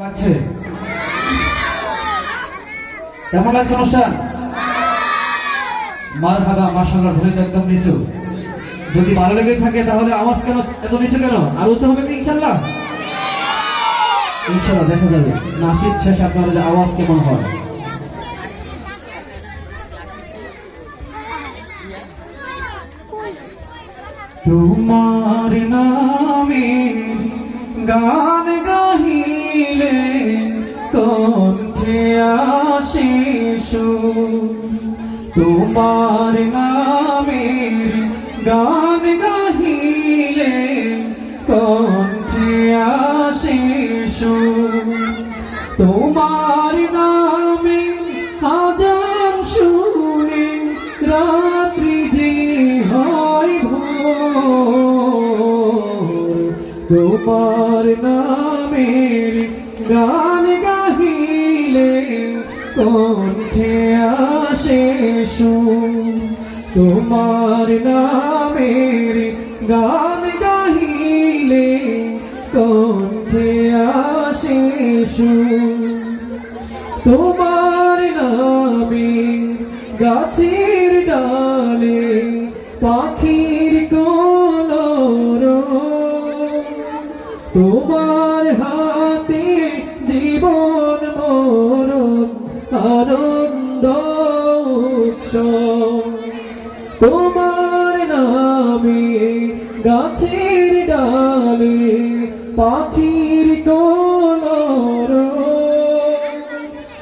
লাগছে কেমন লাগছে অনুষ্ঠান? মার একদম নিচু। যদি ভালো লেগে থাকে তাহলে আওয়াজ কেন এত নিচু কেন? আর হবে কি ইনশাল্লাহ ইনশাল্লাহ দেখা যাবে। নাসির শেষে আপনাদের আওয়াজ কেমন হয়? তোমার নামে তোমার নামে গান গাহিলে কণ্ঠে আসে। তোমার নামে আজান শুনে রাত্রি যে হয় তোমার নামের গান গাহিলে কণ্ঠে আসে। তোমার নামের গান গাহিলে কণ্ঠে আসে। তোমার নামে গাছের ডালে পাখির কলর, তোমার হাতে জীবন মরণ আনন্দ উৎসব। তোমার নামে গাছের ডালে পাখির কলর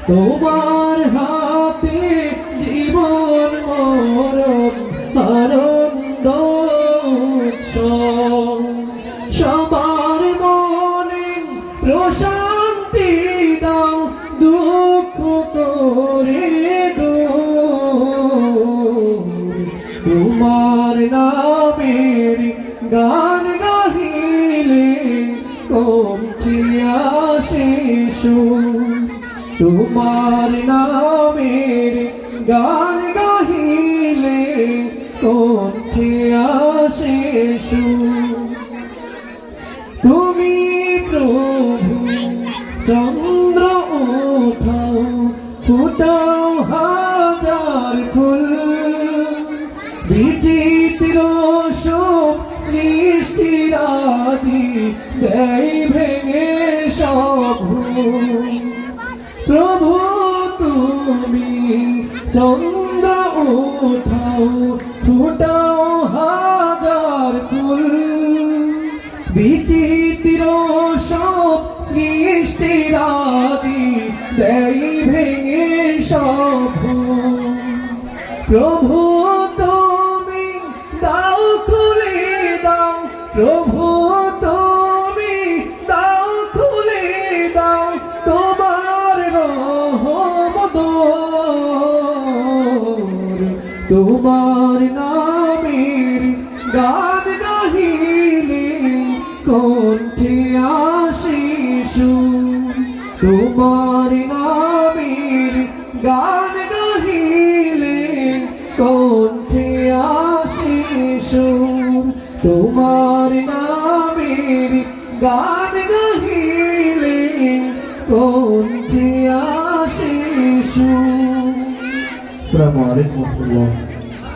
তোমার নামের গান গাহিলে কমটি আসে সুর। তোমার নামের গান গাহিলে আসে সুর। তুমি প্রভু, চন্দ্র ওঠাও ফুটাও হাজার ফুল বিচিত্র সব রাজি দেয় ভেঙে সব। প্রভু তুমি চন্দ্র ওঠাও ফুটাও হাজার ফুল বিচিত্র সব সৃষ্টি দেই ভেঙে সব প্রভু প্রভু, তুমি দাও, খুলে দাও তোমার রহমত তোমার নামের গান গাহিলে কণ্ঠে আসে তোমার নামের গান তোমার নামের গান গাহিলে কোন আসে সুর। আসসালামু